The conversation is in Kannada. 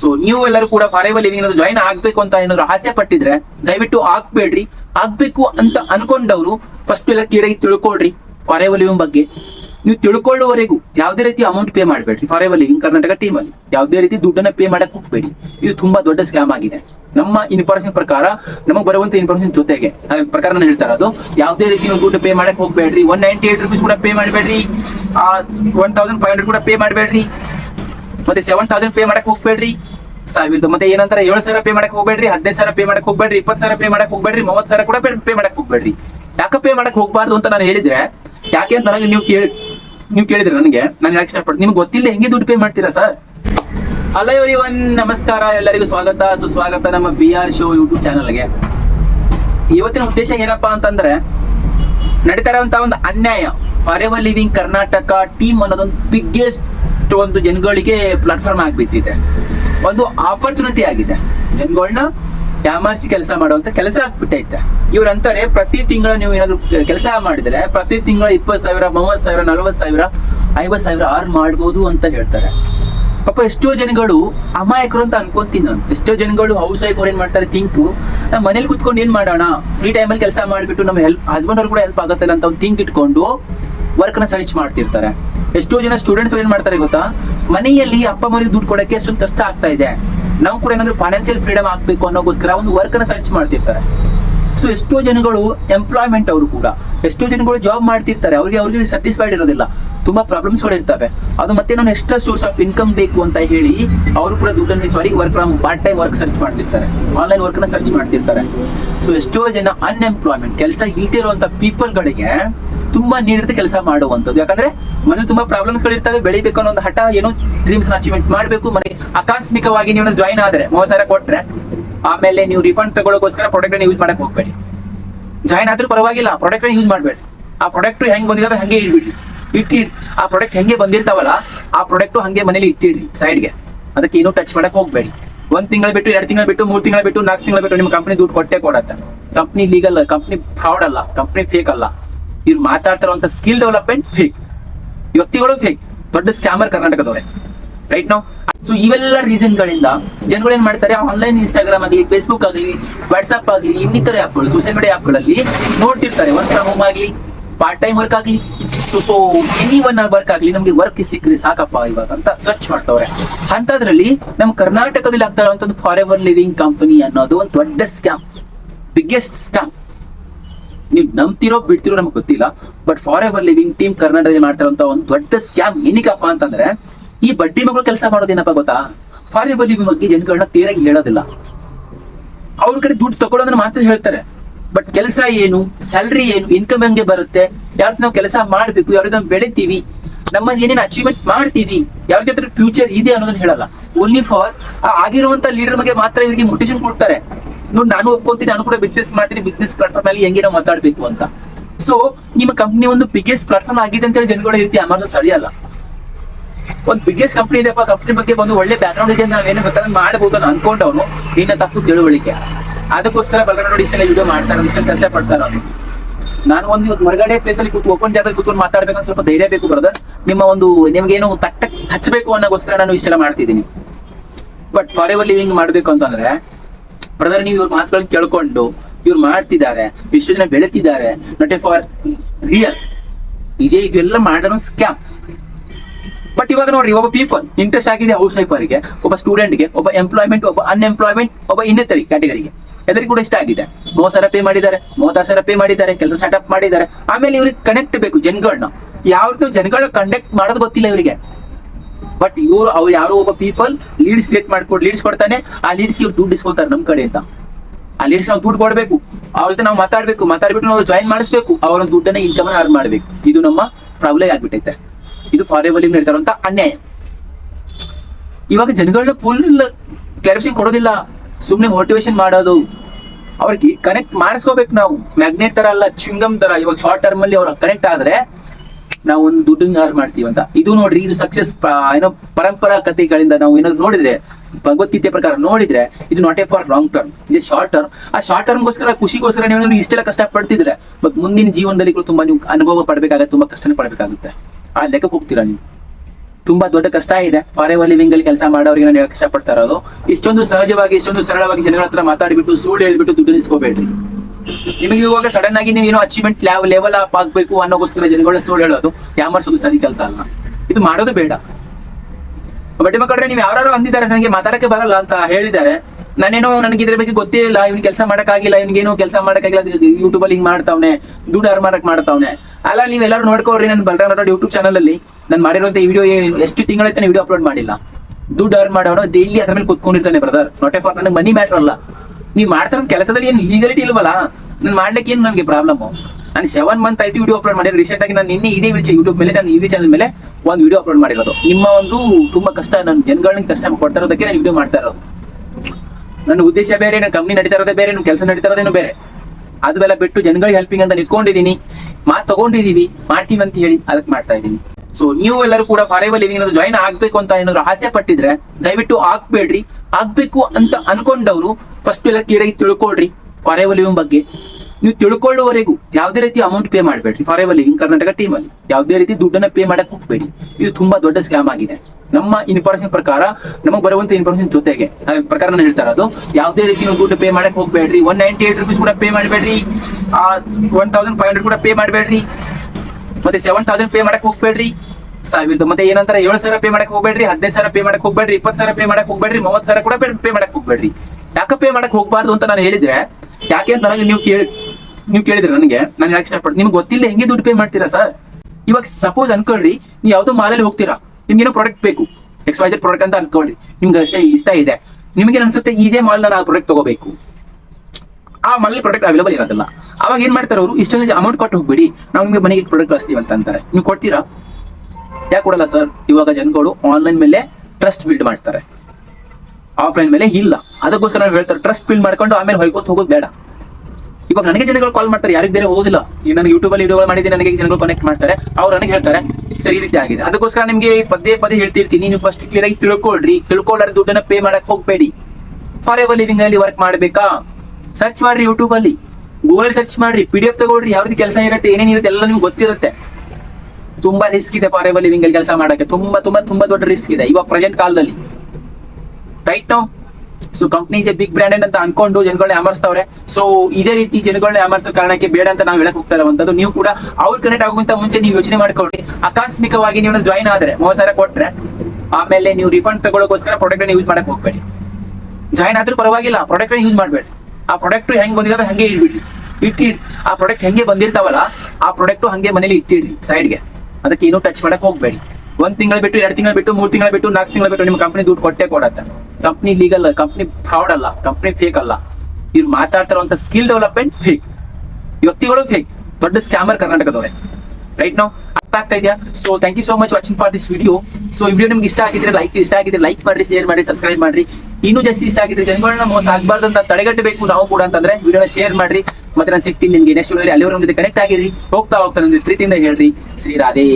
ಸೊ ನೀವು ಎಲ್ಲರೂ ಕೂಡ ಫಾರೆವರ್ ಲಿವಿಂಗ್ ಏನಾದ್ರು ಜಾಯಿನ್ ಆಗ್ಬೇಕು ಅಂತ ಏನಾದ್ರು ಆಸೆ ಪಟ್ಟಿದ್ರೆ, ದಯವಿಟ್ಟು ಆಗ್ಬೇಡ್ರಿ. ಆಗ್ಬೇಕು ಅಂತ ಅನ್ಕೊಂಡವ್ರು ಫಸ್ಟ್ ಎಲ್ಲ ಕ್ಲಿಯರ್ ಆಗಿ ತಿಳ್ಕೊಳ್ರಿ ಫಾರೆವರ್ ಲಿವಿಂಗ್ ಬಗ್ಗೆ. ನೀವು ತಿಳ್ಕೊಳ್ಳುವವರೆಗೂ ಯಾವುದೇ ರೀತಿ ಅಮೌಂಟ್ ಪೇ ಮಾಡಬೇಡ್ರಿ ಎವರ್ ಲಿವಿಂಗ್ ಕರ್ನಾಟಕ ಟೀಮ್ ಅಲ್ಲಿ. ಯಾವುದೇ ರೀತಿ ದುಡ್ಡನ್ನ ಪೇ ಮಾಡಕ್ ಹೋಗ್ಬೇಡಿ. ಇದು ತುಂಬಾ ದೊಡ್ಡ ಸ್ಕ್ಯಾಮ್ ಆಗಿದೆ. ನಮ್ಮ ಇನ್ಫಾರ್ಮೇಶನ್ ಪ್ರಕಾರ, ನಮಗೆ ಬರುವಂತ ಇನ್ಫಾರ್ಮೇಶನ್ ಜೊತೆಗೆ ಅದ್ರ ಪ್ರಕಾರ ನಾನು ಹೇಳ್ತಾ ಇರೋದು, ಯಾವುದೇ ರೀತಿ ನೀವು ದುಡ್ಡು ಪೇ ಮಾಡಕ್ ಹೋಗ್ಬೇಡ್ರಿ. ಒನ್ ನೈಂಟಿ ಏಟ್ ರುಪೀಸ್ ಕೂಡ ಪೇ ಮಾಡಬೇಡ್ರಿ. ಒನ್ ತೌಸಂಡ್ ಫೈವ್ ಹಂಡ್ರೆಡ್ ಕೂಡ ಪೇ ಮಾಡಬೇಡ್ರಿ. ಮತ್ತೆ ಸೆವೆನ್ ತೌಸಂಡ್ ಪೇ ಮಾಡಕ್ ಹೋಗ್ಬೇಡ್ರಿ. ಸಾವಿರದ ಮತ್ತೆ ಏನಂತಾರೆ ಏಳು ಸಾವಿರ ಪೇ ಮಾಡಕ್ ಹೋಗ್ಬೇಡ್ರಿ, ಹದಿನೈದು ಸಾವಿರ ಪೇ ಮಾಡಕ್ ಹೋಗ್ಬೇಡ್ರಿ, ಇಪ್ಪತ್ತು ಸಾವಿರ ಪೇ ಮಾಡಕ್ ಹೋಗ್ಬೇಡ್ರಿ, ಮೂವತ್ತು ಸಾವಿರ ಕೂಡ ಪೇ ಮಾಡಕ್ ಹೋಗ್ಬೇಡ್ರಿ. ಯಾಕೆ ಪೇ ಮಾಡಕ್ ಹೋಗ್ಬಾರ್ದು ಅಂತ ನಾನು ಹೇಳಿದ್ರೆ, ಯಾಕೆ ಅಂತ ನನಗೆ ನೀವು ಕೇಳಿ, ನೀವು ಕೇಳಿದ್ರೆ ನನಗೆ, ನಾನು ಯಾಕೆ ಇಷ್ಟಪಡ್ತೀನಿ. ನಿಮ್ಗೆ ಗೊತ್ತಿಲ್ಲ ಹೆಂಗೆ ದುಡ್ಡು ಪೇ ಮಾಡ್ತೀರಾ ಸರ್ ಹಲೋ ಇವರಿ ಒನ್ ನಮಸ್ಕಾರ. ಎಲ್ಲರಿಗೂ ಸ್ವಾಗತ. ಸುಸ್ವಾಗತ ನಮ್ಮ ಬಿ ಆರ್ ಶೋ ಯೂಟ್ಯೂಬ್ ಚಾನಲ್ಗೆ ಇವತ್ತಿನ ಉದ್ದೇಶ ಏನಪ್ಪಾ ಅಂತಂದ್ರೆ, ನಡೀತಾ ಇರುವಂತಹ ಒಂದು ಅನ್ಯಾಯ. For ever living Karnataka team ಅನ್ನೋದೊಂದು ಬಿಗ್ಗೆಸ್ಟ್ ಒಂದು ಜನಗಳಿಗೆ ಪ್ಲಾಟ್ಫಾರ್ಮ್ ಆಗಿಬಿಟ್ಟಿದೆ. ಒಂದು ಆಪರ್ಚುನಿಟಿ ಆಗಿದೆ. ಜನಗಳನ್ನ ಯಾಮಾರಿಸಿ ಕೆಲಸ ಮಾಡುವಂತ ಕೆಲಸ ಆಗ್ಬಿಟ್ಟೈತೆ. ಇವ್ರು ಅಂತಾರೆ, ಪ್ರತಿ ತಿಂಗಳ ನೀವು ಏನಾದ್ರು ಕೆಲಸ ಮಾಡಿದ್ರೆ, ಪ್ರತಿ ತಿಂಗಳ ಇಪ್ಪತ್ತು ಸಾವಿರ, ಮೂವತ್ತು ಸಾವಿರ, ನಲ್ವತ್ತು ಸಾವಿರ, ಐವತ್ತು ಸಾವಿರ ಆರ್ ಮಾಡ್ಬೋದು ಅಂತ ಹೇಳ್ತಾರೆ. ಪಾಪ ಎಷ್ಟೋ ಜನಗಳು ಅಮಾಯಕರು ಅಂತ ಅನ್ಕೊಂತೀನಿ ನಾನು. ಎಷ್ಟೋ ಜನಗಳು ಹೌಸ್ ವೈಫ್ ಅವ್ರು ಏನ್ ಮಾಡ್ತಾರೆ ಥಿಂಕ್ ನಮ್ಮ ಮನೇಲಿ ಕುತ್ಕೊಂಡು ಏನ್ ಮಾಡೋಣ? ಫ್ರೀ ಟೈಮಲ್ಲಿ ಕೆಲಸ ಮಾಡಿಬಿಟ್ಟು ನಮ್ಮ ಹೆಲ್ಪ್ ಹಸ್ಬೆಂಡ್ ಅವ್ರು ಕೂಡ ಹೆಲ್ಪ್ ಆಗುತ್ತಲ್ಲ ಅಂತ ಒಂದು ಥಿಂಕ್ ಇಟ್ಕೊಂಡು ವರ್ಕ್ನ ಸರ್ಚ್ ಮಾಡ್ತಿರ್ತಾರೆ. ಎಷ್ಟೋ ಜನ ಸ್ಟೂಡೆಂಟ್ಸ್ ಏನ್ ಮಾಡ್ತಾರೆ ಗೊತ್ತಾ? ಮನೆಯಲ್ಲಿ ಅಪ್ಪ ಮರಿ ದುಡ್ಡು ಕೊಡಕ್ಕೆ ಎಷ್ಟೊಂದು ಕಷ್ಟ ಆಗ್ತಾ ಇದೆ. ನಾವು ಕೂಡ ಏನಾದ್ರು ಫೈನಾನ್ಷಿಯಲ್ ಫ್ರೀಡಮ್ ಆಗ್ಬೇಕು ಅನ್ನೋಗೋಸ್ಕರ ಒಂದು ವರ್ಕ್ನ ಸರ್ಚ್ ಮಾಡ್ತಿರ್ತಾರೆ. ಸೊ ಎಷ್ಟೋ ಜನಗಳು ಎಂಪ್ಲಾಯ್ಮೆಂಟ್ ಅವರು ಕೂಡ, ಎಷ್ಟೋ ಜನಗಳು ಜಾಬ್ ಮಾಡ್ತಿರ್ತಾರೆ, ಅವ್ರಿಗೆ ಅವ್ರಿಗೆ ಸ್ಯಾಟಿಸ್ಫೈಡ್ ಇರೋದಿಲ್ಲ. ತುಂಬಾ ಪ್ರಾಬ್ಲಮ್ಸ್ಗಳು ಇರ್ತವೆ ಅದು ಮತ್ತೆ ನಾನು ಎಕ್ಸ್ಟ್ರಾ ಸೋರ್ಸ್ ಆಫ್ ಇನ್ಕಮ್ ಬೇಕು ಅಂತ ಹೇಳಿ ಅವರು ಕೂಡ ದುಡ್ಡನ್ನು sorry work from part time work search ಮಾಡ್ತಿರ್ತಾರೆ. ಆನ್ಲೈನ್ ವರ್ಕ್ನ ಸರ್ಚ್ ಮಾಡ್ತಿರ್ತಾರೆ. ಸೊ ಎಷ್ಟೋ ಜನ ಅನ್ಎಂಪ್ಲಾಯ್ಮೆಂಟ್ ಕೆಲಸ ಇಲ್ದಿರುವಂತ ಪೀಪಲ್ಗಳಿಗೆ ಪೀಪಲ್ ಗಳಿಗೆ ತುಂಬಾ ನೀಡಿದ ಕೆಲಸ ಮಾಡುವಂಥದ್ದು. ಯಾಕಂದ್ರೆ ಮನೆ ತುಂಬಾ ಪ್ರಾಬ್ಲಮ್ಸ್ ಗಳಿರ್ತವೆ, ಬೆಳಿಬೇಕು ಅನ್ನೋ ಒಂದು ಹಠ ಏನೋ ಡ್ರೀಮ್ಸ್ ಅಚೀವ್ಮೆಂಟ್ ಮಾಡಬೇಕು, ಮನೆ ಆಕಸ್ಮಿಕವಾಗಿ ನೀವು ಜಾಯಿನ್ ಆದ್ರೆ ಮೂವತ್ತು ಸಾವಿರ ಕೊಟ್ರೆ, ಆಮೇಲೆ ನೀವು ರಿಫಂಡ್ ತಗೊಳ್ಳೋಕೋಸ್ಕರ ಪ್ರಾಡಕ್ಟ್ ಯೂಸ್ ಮಾಡಕ್ ಹೋಗ್ಬೇಡಿ. ಜಾಯಿನ್ ಆದ್ರೂ ಪರವಾಗಿಲ್ಲ ಪ್ರಾಡಕ್ಟ್ ಯೂಸ್ ಮಾಡಬೇಡಿ. ಆ ಪ್ರಾಡಕ್ಟ್ ಹೆಂಗ್ ಬಂದಿದಾವೆ ಹಂಗೆ ಇಟ್ಬಿಡಿ. ಇಟ್ಟಿ ಆ ಪ್ರಾಡಕ್ಟ್ ಹೆಂಗೆ ಬಂದಿರ್ತಾವಲ್ಲ, ಆ ಪ್ರಾಡಕ್ಟ್ ಹಂಗೆ ಮನೇಲಿ ಇಟ್ಟಿಡ್ರಿ ಸೈಡ್ಗೆ ಅದಕ್ಕೆ ಏನೂ ಟಚ್ ಮಾಡಕ್ ಹೋಗ್ಬೇಡಿ. ಒಂದ್ ತಿಂಗಳ ಬಿಟ್ಟು, ಎರಡು ತಿಂಗಳ ಬಿಟ್ಟು, ಮೂರ್ ತಿಂಗಳ ಬಿಟ್ಟು, ನಾಲ್ಕು ತಿಂಗಳ ಬಿಟ್ಟು ನಿಮ್ಮ ಕಂಪ್ನಿ ದುಡ್ಡು ಕೊಟ್ಟೆ ಕೊಡತ್ತೆ. ಕಂಪ್ನಿ ಲೀಗಲ್ ಕಂಪ್ನಿ ಫ್ರಾಡ್ ಅಲ್ಲ ಕಂಪ್ನಿ ಫೇಕ್ ಅಲ್ಲ. ಇವ್ರು ಮಾತಾಡ್ತಾರಂತ ಸ್ಕಿಲ್ ಡೆವಲಪ್ಮೆಂಟ್ ಫೇಕ್ ವ್ಯಕ್ತಿಗಳು ಫೇಕ್ ದೊಡ್ಡ ಸ್ಕ್ಯಾಮರ್ ಕರ್ನಾಟಕದವ್ರೆ. ರೈಟ್ ನಾವು ಸೊ ಇವೆಲ್ಲ ರೀಸನ್ ಗಳಿಂದ ಜನಗಳು ಏನ್ ಮಾಡ್ತಾರೆ? ಆನ್ಲೈನ್ ಇನ್ಸ್ಟಾಗ್ರಾಮ್ ಆಗಲಿ ಫೇಸ್ಬುಕ್ ಆಗಲಿ ವಾಟ್ಸ್ಆಪ್ ಆಗಲಿ, ಇನ್ನಿತರ ಆ್ಯಪ್ಗಳು ಸೋಷಿಯಲ್ ಮೀಡಿಯಾ ಆಪ್ಗಳಲ್ಲಿ ನೋಡ್ತಿರ್ತಾರೆ. ವರ್ಕ್ ಫ್ರಮ್ ಹೋಮ್ ಆಗಲಿ ಪಾರ್ಟ್ ಟೈಮ್ ವರ್ಕ್ ಆಗಲಿ. So so any one work ಆಗಲಿ, ನಮ್ಗೆ ವರ್ಕ್ ಸಿಕ್ಕ್ರಿ ಸಾಕಪ್ಪ ಇವಾಗ ಅಂತ ಸರ್ಚ್ ಮಾಡ್ತವ್ರೆ. ಅಂತದ್ರಲ್ಲಿ ನಮ್ಮ ಕರ್ನಾಟಕದಲ್ಲಿ ಆಗ್ತಾ ಇರುವಂತದ್ದು ಫಾರ್ ಎವರ್ ಲಿವಿಂಗ್ ಕಂಪನಿ ಅನ್ನೋದು ಒಂದು ದೊಡ್ಡ ಸ್ಕ್ಯಾಮ್ ಬಿಗ್ಗೆಸ್ಟ್ ಸ್ಕ್ಯಾಮ್ ನೀವು ನಂಬ್ತಿರೋ ಬಿಡ್ತಿರೋ ನಮ್ಗೆ ಗೊತ್ತಿಲ್ಲ but for ever living team ಕರ್ನಾಟಕದಲ್ಲಿ ಮಾಡ್ತಾರಂತ ಒಂದು ದೊಡ್ಡ ಸ್ಕ್ಯಾಮ್ ಏನಕ್ಕಪ್ಪ ಅಂತಂದ್ರೆ, ಈ ಬಡ್ಡಿ ಮಗಳು ಕೆಲಸ ಮಾಡೋದೇನಪ್ಪ ಗೊತ್ತಾ? ಫಾರ್ ಎವರ್ ಲಿವಿಂಗ್ ಬಗ್ಗೆ ಜನಗಳನ್ನ ತೇರಾಗಿ ಹೇಳೋದಿಲ್ಲ. ಅವ್ರ ಕಡೆ ದುಡ್ಡು ತಗೊಳ್ಳೋದನ್ನ ಮಾತ್ರ ಹೇಳ್ತಾರೆ. ಬಟ್ ಕೆಲಸ ಏನು ಸ್ಯಾಲ್ರಿ ಏನು ಇನ್ಕಮ್ ಹೆಂಗೆ ಬರುತ್ತೆ? ಯಾರ ನಾವು ಕೆಲಸ ಮಾಡ್ಬೇಕು ಯಾವ ನಾವು ಬೆಳಿತೀವಿ? ನಮ್ಮ ಏನೇನು ಅಚೀವ್ಮೆಂಟ್ ಮಾಡ್ತೀವಿ? ಯಾವ ಹತ್ರ ಫ್ಯೂಚರ್ ಇದೆ ಅನ್ನೋದನ್ನ ಹೇಳಲ್ಲ. ಓನ್ಲಿ ಫಾರ್ ಆಗಿರುವಂತ ಲೀಡರ್ ಬಗ್ಗೆ ಮಾತ್ರ ಇವರಿಗೆ ಮೋಟಿವೇಶನ್ ಕೊಡ್ತಾರೆ. ನೋಡಿ, ನಾನು ಒಪ್ಕೊಂತೀನಿ, ನಾನು ಕೂಡ ಬಿಸ್ನೆಸ್ ಮಾಡ್ತೀನಿ ಬಿಸ್ನೆಸ್ ಪ್ಲಾಟ್ಫಾರ್ಮ್ ಅಲ್ಲಿ ಹೆಂಗೆ ಮಾತಾಡ್ಬೇಕು ಅಂತ. ಸೊ ನಿಮ್ಮ ಕಂಪ್ನಿ ಒಂದು ಬಿಗ್ಗೆಸ್ಟ್ ಪ್ಲಾಟ್ಫಾರ್ಮ್ ಆಗಿದೆ ಅಂತ ಹೇಳಿ ಜನಗಳ ರೀತಿ ಸರಿ ಅಲ್ಲ. ಒಂದು ಬಿಗ್ಗೆಸ್ಟ್ ಕಂಪ್ನಿ ಇದೆಪ್ಪ ಕಂಪ್ನಿ ಬಗ್ಗೆ ಒಂದು ಒಳ್ಳೆ ಬ್ಯಾಕ್ಗ್ರೌಂಡ್ ಇದೆ ಅಂತ ನಾವೇನು ಗೊತ್ತಾದ್ರೆ ಮಾಡಬಹುದು ಅಂತ ಅನ್ಕೊಂಡವನು ನಿನ್ನ ತಪ್ಪು ತಿಳುವಳಿಕೆ. ಅದಕ್ಕೋಸ್ಕರ ಬಲಗಡೆ ನೋಡಿ ವಿಡಿಯೋ ಮಾಡ್ತಾರೆ ಇಷ್ಟ ಕಷ್ಟ ಪಡ್ತಾರ ನಾನು ಒಂದು ಇವತ್ತು ಹೊರಗಡೆ ಪ್ಲೇಸ್ ಅಲ್ಲಿ ಕೂತು ಓಪನ್ ಜಾಗದಲ್ಲಿ ಕೂತ್ಕೊಂಡು ಮಾತಾಡ್ಬೇಕಂತ ಸ್ವಲ್ಪ ಧೈರ್ಯ ಬೇಕು ಬ್ರದರ್ ನಿಮ್ಮ ಒಂದು ನಿಮ್ಗೇನು ತಟ್ಟ ಹಚ್ಚಬೇಕು ಅನ್ನೋಗೋಸ್ಕರ ನಾನು ಇಷ್ಟೆಲ್ಲ ಮಾಡ್ತಿದ್ದೀನಿ. ಬಟ್ ಫಾರ್ ಎವರ್ ಲಿವಿಂಗ್ ಮಾಡ್ಬೇಕು ಅಂತಂದ್ರೆ ಬ್ರದರ್ ನೀವು ಇವ್ರ ಮಾತುಗಳನ್ನ ಕೇಳ್ಕೊಂಡು ಇವ್ರು ಮಾಡ್ತಿದ್ದಾರೆ, ಎಷ್ಟು ಜನ ಬೆಳೆತಿದ್ದಾರೆ. Not a for real Vijay ಇದೆಲ್ಲ ಮಾಡೋ ಸ್ಕ್ಯಾಮ್ ಬಟ್ ಇವಾಗ ನೋಡ್ರಿ, ಒಬ್ಬ ಪೀಪಲ್ ಇಂಟ್ರೆಸ್ಟ್ ಆಗಿದೆ ಹೌಸ್ ಅವರಿಗೆ, ಒಬ್ಬ ಸ್ಟೂಡೆಂಟ್ಗೆ ಒಬ್ಬ ಎಂಪ್ಲಾಯ್ಮೆಂಟ್ ಒಬ್ಬ ಅನ್ಎಂಪ್ಲಾಯ್ಮೆಂಟ್ ಒಬ್ಬ ಇನ್ನಿತರಿ ಕ್ಯಾಟಗರಿಗೆ ಎಲ್ಲರಿಗೂ ಕೂಡ ಇಷ್ಟ ಆಗಿದೆ. ಮೂವತ್ತು ಸಾವಿರ ಪೇ ಮಾಡಿದ್ದಾರೆ ಮೂವತ್ತಾರು ಸಾವಿರ ಪೇ ಮಾಡಿದ್ದಾರೆ, ಕೆಲಸ ಸೆಟಪ್ ಮಾಡಿದ್ದಾರೆ. ಆಮೇಲೆ ಇವ್ರಿಗೆ ಕನೆಕ್ಟ್ ಬೇಕು ಜನಗಳನ್ನ ಯಾವ್ದು ಜನಗಳನ್ನ ಕಂಡಕ್ಟ್ ಮಾಡೋದು ಗೊತ್ತಿಲ್ಲ ಇವರಿಗೆ. ಬಟ್ ಇವರು ಅವ್ರು ಯಾರೋ ಒಬ್ಬ ಪೀಪಲ್ ಲೀಡ್ಸ್ ಕ್ರಿಯೇಟ್ ಮಾಡ್ಕೊಂಡು ಲೀಡ್ಸ್ ಕೊಡ್ತಾನೆ, ಆ ಲೀಡ್ಸ್ ಇವ್ರು ದುಡ್ಡು ಇಸ್ಕೊಳ್ತಾರೆ ನಮ್ ಕಡೆ ಅಂತ. ಆ ಲೀಡ್ಸ್ ನಾವು ದುಡ್ಡು ಕೊಡ್ಬೇಕು. ಅವ್ರ ಜೊತೆ ನಾವು ಮಾತಾಡ್ಬೇಕು. ಮಾತಾಡ್ಬಿಟ್ಟು ನಾವು ಜಾಯಿನ್ ಮಾಡಿಸ್ಬೇಕು. ಅವರ ದುಡ್ಡನ್ನ ಇನ್ಕಮ್ ಅರ್ನ್ ಮಾಡ್ಬೇಕು. ಇದು ನಮ್ಮ ಪ್ರಾಬ್ಲಮ್ ಆಗ್ಬಿಟ್ಟೈತೆ. ಇದು ಫಾರ್ ಎವರ್ ನಡೀತಾರಂತ ಅನ್ಯಾಯ. ಇವಾಗ ಜನಗಳನ್ನ ಫುಲ್ ಕ್ಲಾರಿಫಿಕೇಶನ್ ಕೊಡೋದಿಲ್ಲ. ಸುಮ್ಮನೆ ಮೋಟಿವೇಶನ್ ಮಾಡೋದು. ಅವ್ರಿಗೆ ಕನೆಕ್ಟ್ ಮಾಡಿಸ್ಕೋಬೇಕು ನಾವು. ಮ್ಯಾಗ್ನೆಟ್ ತರ ಅಲ್ಲ ಚಿಂಗಮ್ ತರ. ಇವಾಗ ಶಾರ್ಟ್ ಟರ್ಮ್ ಅಲ್ಲಿ ಅವ್ರ ಕನೆಕ್ಟ್ ಆದ್ರೆ ನಾವು ಒಂದು ದುಡ್ಡನ್ನ ಅರ್ನ್ ಮಾಡ್ತೀವಿ ಅಂತ ಇದು ನೋಡ್ರಿ, ಇದು ಸಕ್ಸಸ್ ಏನೋ ಪರಂಪರಾ ಕಥೆಗಳಿಂದ ನಾವು ಏನಾದ್ರು ನೋಡಿದ್ರೆ, ಭಗವದ್ಗೀತೆ ಪ್ರಕಾರ ನೋಡಿದ್ರೆ, ಇದು not a for long term ಇದು ಶಾರ್ಟ್ ಟರ್ಮ್ ಆ ಶಾರ್ಟ್ ಟರ್ಮ್ಗೋಸ್ಕರ ಖುಷಿಗೋಸ್ಕರ ನೀವು ಇಷ್ಟೆಲ್ಲ ಕಷ್ಟ ಪಡ್ತಿದ್ರೆ ಬಟ್ ಮುಂದಿನ ಜೀವನದಲ್ಲಿ ಕೂಡ ತುಂಬಾ ನೀವು ಅನುಭವ ಪಡಬೇಕಾಗುತ್ತೆ, ತುಂಬಾ ಕಷ್ಟನೇ ಪಡಬೇಕಾಗುತ್ತೆ. ಆ ಲೆಕ್ಕಕ್ಕೆ ಹೋಗ್ತೀರಾ ನೀವು? ತುಂಬಾ ದೊಡ್ಡ ಕಷ್ಟ ಇದೆ. ಫಾರ್ ಎವರ್ ಲಿವಿಂಗ್ ಅಲ್ಲಿ ಕೆಲಸ ಮಾಡೋರಿಗೆ ನಾನು ಹೇಳಕ್ ಇಷ್ಟಪಡ್ತಾ ಇರೋದು. ಇಷ್ಟೊಂದು ಸಹಜವಾಗಿ, ಇಷ್ಟೊಂದು ಸರಳವಾಗಿ ಜನಗಳ ಹತ್ರ ಮಾತಾಡಿಬಿಟ್ಟು, ಸುಳ್ಳು ಹೇಳ್ಬಿಟ್ಟು ದುಡ್ಡು ನಿಸ್ಕೋಬೇಡ್ರಿ ನಿಮಗೆ ಇವಾಗ ಸಡನ್ ಆಗಿ ನೀವು ಏನೋ ಅಚೀವ್ಮೆಂಟ್ ಲೆವೆಲ್ ಅಪ್ ಆಗಬೇಕು ಅನ್ನೋಗೋಸ್ಕರ ಜನಗಳ ಸುಳ್ಳು ಹೇಳೋದು ಯಾಮರ್ಸೋದು ಸರಿ ಕೆಲಸ ಅಲ್ಲ. ಇದು ಮಾಡೋದು ಬೇಡ. ಬಡ್ಡಿ ಮಕ್ಕಳ್ರೆ ನೀವು ಯಾರು ಅಂದಿದ್ದಾರೆ, ನನಗೆ ಮಾತಾಡಕ್ಕೆ ಬರಲ್ಲ ಅಂತ ಹೇಳಿದ್ದಾರೆ. ನಾನೇನೋ ನನಗೆ ಇದ್ರ ಬಗ್ಗೆ ಗೊತ್ತೇ ಇಲ್ಲ, ಇವ್ನ ಕೆಲಸ ಮಾಡಕ್ಕಾಗಿಲ್ಲ ಏನೋ ಕೆಲಸ ಮಾಡಕ್ಕಾಗಿಲ್ಲ ಯೂಟ್ಯೂಬ್ ಅಲ್ಲಿ ಹಿಂಗ್ ಮಾಡ್ತಾವ್ನೆ, ದುಡ್ಡು ಅರ್ ಮಾಡಕ್ ಮಾಡ್ತಾವ್ನೆ. ಅಲ್ಲ ನೀವೆಲ್ಲರೂ ನೋಡ್ಕೊಳ್ರಿ ನನ್ನ ಬಲರಾಮ್ ರಾಠೋಡ್ ಯೂಟ್ಯೂಬ್ ಚಾನಲ್ ಅಲ್ಲಿ. ನಾನು ಮಾಡಿರುವಂತ ವಿಡಿಯೋ ಎಷ್ಟು ತಿಂಗಳಾಯ್ತಾನೆ ವಿಡಿಯೋ ಅಪ್ಲೋಡ್ ಮಾಡಿಲ್ಲ. ದುಡ್ಡು ಅರ್ನ್ ಮಾಡೋನು ಡೈಲಿ ಅದ್ರ ಮೇಲೆ ಕುತ್ಕೊಂಡಿರ್ತಾನೆ ಬ್ರದರ್ ನಾಟ್ ಫಾರ್ ನನಗೆ ಮನಿ ಮ್ಯಾಟರ್ ಅಲ್ಲ. ನೀವು ಮಾಡ್ತಾರ ಕೆಲಸದಲ್ಲಿ ಏನು ಲೀಗಲಿಟಿ ಇಲ್ವಲ್ಲ, ನಾನು ಮಾಡ್ಲಿಕ್ಕೆ ಏನು ನನಗೆ ಪ್ರಾಬ್ಲಮ್ ನಾನು ಸೆವೆನ್ ಮಂತ್ ಆಯ್ತು ವಿಡಿಯೋ ಅಪ್ಲೋಡ್ ಮಾಡಿ ರೀಸೆಂಟ್ ಆಗಿ ನಾನು ನಿನ್ನೆ ಇದೇ ವಿಡಿಯೋ ಯೂಟ್ಯೂಬ್ ಮೇಲೆ, ನಾನು ಇದೇ ಚಾನಲ್ ಮೇಲೆ ಒಂದು ವಿಡಿಯೋ ಅಪ್ಲೋಡ್ ಮಾಡಿರೋದು. ನಿಮ್ಮ ಒಂದು ತುಂಬಾ ಕಷ್ಟ ನನ್ನ ಜನಗಳನ್ನ ಕಷ್ಟ ಕೊಡ್ತಾ ಇರೋದಕ್ಕೆ ನಾನು ವಿಡಿಯೋ ಮಾಡ್ತಾ ಇರೋದು. ನನ್ನ ಉದ್ದೇಶ ಬೇರೆ, ನನ್ನ ಕಂಪ್ನಿ ನಡೀತಾ ಇರೋದೇ ಬೇರೆ, ನನ್ನ ಕೆಲಸ ನಡೀತಾ ಇರೋದೇನು ಬೇರೆ. ಅದೆಲ್ಲ ಬಿಟ್ಟು ಜನಗಳಿಗೆ ಹೆಲ್ಪಿಂಗ್ ಅಂತ ನಿಂತ್ಕೊಂಡಿದ್ದೀನಿ. ಮಾತು ತಗೊಂಡಿದ್ದೀವಿ ಮಾಡ್ತೀವಿ ಅಂತ ಹೇಳಿ ಅದಕ್ಕೆ ಮಾಡ್ತಾ ಇದ್ದೀನಿ. ಸೊ ನೀವು ಎಲ್ಲರೂ ಕೂಡ ಫಾರ್ ಎವರ್ ಲಿವಿಂಗ್ ಅನ್ನೋದು ಜಾಯ್ನ್ ಆಗ್ಬೇಕು ಅಂತ ಏನಾದ್ರು ಆಸೆ ಪಟ್ಟಿದ್ರೆ, ದಯವಿಟ್ಟು ಆಗ್ಬೇಡ್ರಿ. ಆಗ್ಬೇಕು ಅಂತ ಅನ್ಕೊಂಡವ್ರು ಫಸ್ಟ್ ಎಲ್ಲ ಕ್ಲಿಯರ್ ಆಗಿ ತಿಳ್ಕೊಳ್ರಿ ಫಾರ್ ಎವರ್ ಲಿವಿಂಗ್ ಬಗ್ಗೆ. ನೀವು ತಿಳ್ಕೊಳ್ಳುವವರೆಗೂ ಯಾವುದೇ ರೀತಿ ಅಮೌಂಟ್ ಪೇ ಮಾಡಬೇಡ್ರಿ for ever living Karnataka team ಅಲ್ಲಿ. ಯಾವುದೇ ರೀತಿ ದುಡ್ಡನ್ನ ಪೇ ಮಾಡಕ್ ಹೋಗ್ಬೇಡಿ. ಇದು ತುಂಬಾ ದೊಡ್ಡ ಸ್ಕ್ಯಾಮ್ ಆಗಿದೆ. ನಮ್ಮ ಇನ್ಫಾರ್ಮೇಶನ್ ಪ್ರಕಾರ, ನಮಗೆ ಬರುವಂತ ಇನ್ಫಾರ್ಮೇಶನ್ ಜೊತೆಗೆ ಪ್ರಕಾರ ನಾನು ಹೇಳ್ತಾ ಇರೋದು, ಯಾವುದೇ ರೀತಿ ನೀವು ದುಡ್ಡು ಪೇ ಮಾಡಕ್ ಹೋಗ್ಬೇಡ್ರಿ. ಒನ್ ನೈಂಟಿ ಏಟ್ ರುಪೀಸ್ ಕೂಡ ಪೇ ಮಾಡಬೇಡ್ರಿ. ಒನ್ ತೌಸಂಡ್ ಫೈವ್ ಹಂಡ್ರೆಡ್ ಕೂಡ ಪೇ ಮಾಡಬೇಡ್ರಿ. ಮತ್ತೆ ಸೆವೆನ್ ತೌಸಂಡ್ ಪೇ ಮಾಡಕ್ ಹೋಗ್ಬೇಡ್ರಿ. ಸಾವಿರದ ಮತ್ತೆ ಏನಂತಾರೆ, ಏಳು ಸಾವಿರ ಪೇ ಮಾಡಕ್ ಹೋಗ್ಬೇಡ್ರಿ, ಹದಿನೈದು ಸಾವಿರ ಪೇ ಮಾಡಕ್ ಹೋಗ್ಬೇಡ್ರಿ, ಇಪ್ಪತ್ತು ಸಾವಿರ ಪೇ ಮಾಡಕ್ ಹೋಗ್ಬೇಡ್ರಿ, ಮೂವತ್ತು ಸಾವಿರ ಕೂಡ ಪೇ ಮಾಡಕ್ ಹೋಗ್ಬೇಡ್ರಿ. ಯಾಕೆ ಪೇ ಮಾಡಕ್ ಹೋಗ್ಬಾರ್ದು ಅಂತ ನಾನು ಹೇಳಿದ್ರೆ, ಯಾಕೆ ಅಂತ ನನಗೆ ನೀವು ಕೇಳಿ ನೀವು ಕೇಳಿದ್ರೆ ನನಗೆ, ನಾನು ಯಾಕೆ ಇಷ್ಟಪಡ್ತೀನಿ ನಿಮ್ಗೆ ಗೊತ್ತಿಲ್ಲ ಹೆಂಗೆ ದುಡ್ಡು ಪೇ ಮಾಡ್ತೀರಾ ಸರ್? ಇವಾಗ ಸಪೋಸ್ ಅನ್ಕೊಳ್ರಿ, ನೀವು ಯಾವುದೋ ಮಾಲಲ್ಲಿ ಹೋಗ್ತೀರಾ ನಿಮ್ಗೇನೋ ಪ್ರಾಡಕ್ಟ್ ಬೇಕು ಎಕ್ಸ್ ವೈ ಪ್ರಾಡಕ್ಟ್ ಅಂತ ಅನ್ಕೊಳ್ರಿ. ನಿಮ್ಗೆ ಅಷ್ಟೇ ಇಷ್ಟ ಇದೆ. ನಿಮಗೆ ಅನ್ಸುತ್ತೆ, ಇದೇ ಮಾಲ್ ನಾನು ಆ ಪ್ರಾಡಕ್ಟ್ ತಗೋಬೇಕು. ಆ ಮನೆಯಲ್ಲಿ ಪ್ರಾಡಕ್ಟ್ ಅವೈಲೇಬಲ್ ಇರೋದಿಲ್ಲ. ಅವಾಗ ಏನ್ ಮಾಡ್ತಾರೆ ಅವರು, ಇಷ್ಟೊಂದು ಅಮೌಂಟ್ ಕೊಟ್ಟು ಹೋಗ್ಬೇಡಿ, ನಾವು ನಿಮಗೆ ಮನೆಗೆ ಪ್ರಾಡಕ್ಟ್ ಕಳಿಸ್ತೀವಿ ಅಂತ ಅಂತಾರೆ. ನೀವು ಕೊಡ್ತೀರಾ? ಯಾಕೆ ಕೊಡಲ್ಲ ಸರ್ ಇವಾಗ ಜನಗಳು ಆನ್ಲೈನ್ ಮೇಲೆ ಟ್ರಸ್ಟ್ ಬಿಲ್ಡ್ ಮಾಡ್ತಾರೆ. ಆಫ್ಲೈನ್ ಮೇಲೆ ಇಲ್ಲ. ಅದಕ್ಕೋಸ್ಕರ ನಾವು ಹೇಳ್ತಾರೆ ಟ್ರಸ್ಟ್ ಬಿಲ್ಡ್ ಮಾಡ್ಕೊಂಡು ಆಮೇಲೆ ಹೊಯ್ಕೋತ ಹೋಗೋದು ಬೇಡ. ಇವಾಗ ನನಗೆ ಜನಗಳು ಕಾಲ್ ಮಾಡ್ತಾರೆ, ಯಾರಿಗೆ ಬೇರೆ ಹೋಗೋದಿಲ್ಲ ಈಗ ನಾನು ಯೂಟ್ಯೂಬ್ ಅಲ್ಲಿ ವಿಡಿಯೋ ಮಾಡಿದ್ದೀನಿ, ನನಗೆ ಜನಗಳು ಕನೆಕ್ಟ್ ಮಾಡ್ತಾರೆ. ಅವ್ರು ನನಗೆ ಹೇಳ್ತಾರೆ, ಸರಿ, ಈ ರೀತಿ ಆಗಿದೆ. ಅದಕ್ಕೋಸ್ಕರ ನಿಮಗೆ ಪದೇ ಪದೇ ಹೇಳ್ತಿರ್ತೀನಿ, ನೀವು ಫಸ್ಟ್ ಕ್ಲಿಯರ್ ಆಗಿ ತಿಳ್ಕೊಳ್ರಿ. ತಿಳ್ಕೊಳ್ಳಾರ ದುಡ್ಡನ್ನ ಪೇ ಮಾಡಕ್ ಹೋಗ್ಬೇಡಿ. ಫಾರ್ ಎವರ್ ಲಿವಿಂಗ್ ಅಲ್ಲಿ ವರ್ಕ್ ಮಾಡ್ಬೇಕಾ? ಸರ್ಚ್ ಮಾಡ್ರಿ ಯೂಟ್ಯೂಬ್ ಅಲ್ಲಿ. ಗೂಗಲ್ ಸರ್ಚ್ ಮಾಡ್ರಿ. ಪಿ ಡಿ ಎಫ್ ತಗೊಳ್ರಿ. ಯಾವ್ದು ಕೆಲಸ ಇರುತ್ತೆ ಏನೇನಿರುತ್ತೆ ಎಲ್ಲ ನಿಮ್ಗೆ ಗೊತ್ತಿರುತ್ತೆ. ತುಂಬಾ ರಿಸ್ಕ್ ಇದೆ ಫಾರ್ ಎವರ್ ಲಿವಿಂಗ್ ಅಲ್ಲಿ ಕೆಲಸ ಮಾಡಕ್ಕೆ. ತುಂಬಾ ತುಂಬಾ ತುಂಬಾ ದೊಡ್ಡ ರಿಸ್ಕ್ ಇದೆ ಇವಾಗ ಪ್ರೆಸೆಂಟ್ ಕಾಲದಲ್ಲಿ. Right no so company is a big brand ಅಂತ ಅನ್ಕೊಂಡು ಜನಗಳನ್ನ ಅಮರ್ಸ್ತವ್ರೆ ಸೊ ಇದೇ ರೀತಿ ಜನಗಳನ್ನ ಅಮರ್ಸೋ ಕಾರಣಕ್ಕೆ ಬೇಡ ಅಂತ ನಾವು ಹೇಳಕ್ ಹೋಗ್ತಾ ಇರುವಂತದ್ದು ನೀವು ಕೂಡ ಅವ್ರು ಕನೆಕ್ಟ್ ಆಗುವಂತ ಮುಂಚೆ ನೀವು ಯೋಚನೆ ಮಾಡ್ಕೊಳ್ಳಿ ಆಕಸ್ಮಿಕವಾಗಿ ನೀವು ಜಾಯಿನ್ ಆದ್ರೆ ಮೂವತ್ ಕೊಟ್ರೆ, ಆಮೇಲೆ ನೀವು ರಿಫಂಡ್ ತಗೊಳ್ಳೋಕೋಸ್ಕರ ಪ್ರಾಡಕ್ಟ್ ಯೂಸ್ ಮಾಡಕ್ ಹೋಗ್ಬೇಡಿ. ಜಾಯಿನ್ ಆದ್ರೂ ಪರವಾಗಿಲ್ಲ ಪ್ರಾಡಕ್ಟ್ ಯೂಸ್ ಮಾಡಬೇಡಿ. ಆ ಪ್ರಾಡಕ್ಟ್ ಹೆಂಗ್ ಬಂದಿದಾವೆ ಹಂಗೆ ಇಟ್ಬಿಡಿ. ಇಟ್ಟಿಡ್ ಆ ಪ್ರಾಡಕ್ಟ್ ಹೆಂಗೆ ಬಂದಿರ್ತಾವಲ್ಲ, ಆ ಪ್ರಾಡಕ್ಟ್ ಹಂಗೆ ಮನೇಲಿ ಇಟ್ಟಿಡ್ರಿ ಸೈಡ್ಗೆ ಅದಕ್ಕೆ ಏನೂ ಟಚ್ ಮಾಡಕ್ ಹೋಗ್ಬೇಡಿ. ಒಂದ್ ತಿಂಗಳ ಬಿಟ್ಟು, ಎರಡು ತಿಂಗಳ ಬಿಟ್ಟು, ಮೂರ್ ತಿಂಗಳ ಬಿಟ್ಟು, ನಾಲ್ಕು ತಿಂಗಳ ಬಿಟ್ಟು ನಿಮ್ಮ ಕಂಪನಿ ದುಡ್ಡು ಕೊಟ್ಟೆ ಕೊಡತ್ತೆ. ಕಂಪ್ನಿ ಲೀಗಲ್ ಕಂಪ್ನಿ ಫ್ರಾಡ್ ಅಲ್ಲ ಕಂಪ್ನಿ ಫೇಕ್ ಅಲ್ಲ. ಇವ್ರು ಮಾತಾಡ್ತಾರಂತ ಸ್ಕಿಲ್ ಡೆವಲಪ್ಮೆಂಟ್ ಫೇಕ್ ವ್ಯಕ್ತಿಗಳು ಫೇಕ್ ದೊಡ್ಡ ಸ್ಕ್ಯಾಮರ್ ಕರ್ನಾಟಕದವ್ರೆ. ರೈಟ್ ನಾವು ಆಗ್ತಾ ಇದೆಯಾ so thank you so much watching for this video so ಈ ವಿಡಿಯೋ ನಿಮ್ಗೆ ಇಷ್ಟ ಆಗಿದ್ರೆ ಲೈಕ್ ಇಷ್ಟ ಆಗಿದ್ರೆ ಲೈಕ್ ಮಾಡಿ ಶೇರ್ ಮಾಡಿ ಸಬ್ಸ್ಕ್ರೈಬ್ ಮಾಡಿ ಇನ್ನೂ ಜಾಸ್ತಿ ಇಷ್ಟ ಆಗಿದ್ರೆ ಜನಗಳನ್ನ ಮೋಸ ಆಗಬಾರ್ದು ಅಂತ ತಡೆಗಟ್ಟಬೇಕು ನಾವು ಕೂಡ ಅಂತಂದ್ರೆ ವಿಡಿಯೋನ ಶೇರ್ ಮಾಡ್ರಿ. ಮತ್ತೆ ನಾನು ಸಿಗ್ತೀನಿ ನಿಮ್ಗೆ ನೆಕ್ಸ್ಟ್ ವಿಡಿಯೋಲಿ ಅಲ್ಲಿವರೆಗೂ ಕನೆಕ್ಟ್ ಆಗಿರಿ. ಹೋಗ್ತಾ ಹೋಗ್ತಾ ನಂದು ಪ್ರೀತಿಯಿಂದ ಹೇಳ್ರಿ. ಶ್ರೀ ರಾಧೇ.